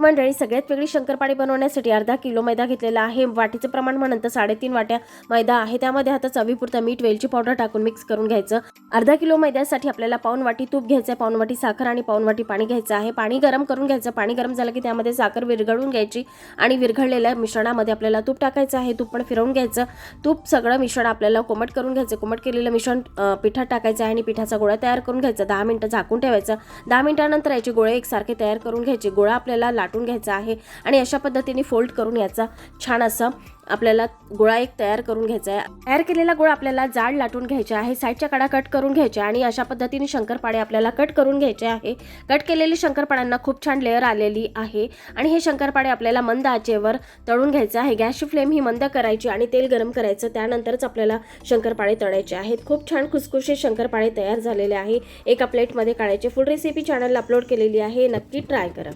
मंडळी सगळ्यात वेगळी शंकरपाळी बनवण्यासाठी अर्धा किलो मैदा घेतलेला आहे. वाटीचं प्रमाण म्हणून तर साडेतीन वाट्या मैदा आहे. त्यामध्ये आता चवीपुरता मीठ वेलची पावडर टाकून मिक्स करून घ्यायचं. अर्धा किलो मैद्यासाठी आपल्याला पाऊन वाटी तूप घ्यायचं आहे पाऊन वाटी साखर आणि पाऊन वाटी पाणी घ्यायचं आहे. पाणी गरम करून घ्यायचं. पाणी गरम झालं की त्यामध्ये साखर विरघळून घ्यायची आणि विरघळलेल्या मिश्रणामध्ये आपल्याला तूप टाकायचं आहे. तूप पण फिरवून घ्यायचं. तूप सगळं मिश्रण आपल्याला कोमट करून घ्यायचं. कोमट केलेलं मिश्रण पिठात टाकायचं आहे आणि पिठाचा गोळा तयार करून घ्यायचा. दहा मिनटं झाकून ठेवायचं. दहा मिनिटानंतर याचे गोळे एकसारखे तयार करून घ्यायचे. गोळा आपल्याला लाटून घ्यायचा आहे आणि अशा पद्धतीने फोल्ड करून याचा छान असं आपल्याला गोळा एक तयार करून घ्यायचा आहे. तयार केलेला गोळा आपल्याला जाड लाटून घ्यायचा आहे साईडच्या कडा कट करून घ्यायच्या आणि अशा पद्धतीने शंकरपाळे आपल्याला कट करून घ्यायचे आहे. कट केलेले शंकरपाड्यांना खूप छान लेअर आलेली आहे आणि हे शंकरपाळे आपल्याला मंद आचेवर तळून घ्यायचं आहे. गॅसची फ्लेम ही मंद करायची आणि तेल गरम करायचं त्यानंतरच आपल्याला शंकरपाळे तळायचे आहेत. खूप छान खुसखुशीत शंकरपाळे तयार झालेले आहे. एका प्लेटमध्ये काढायचे. फुल रेसिपी चॅनलला अपलोड केलेली आहे. नक्की ट्राय करा.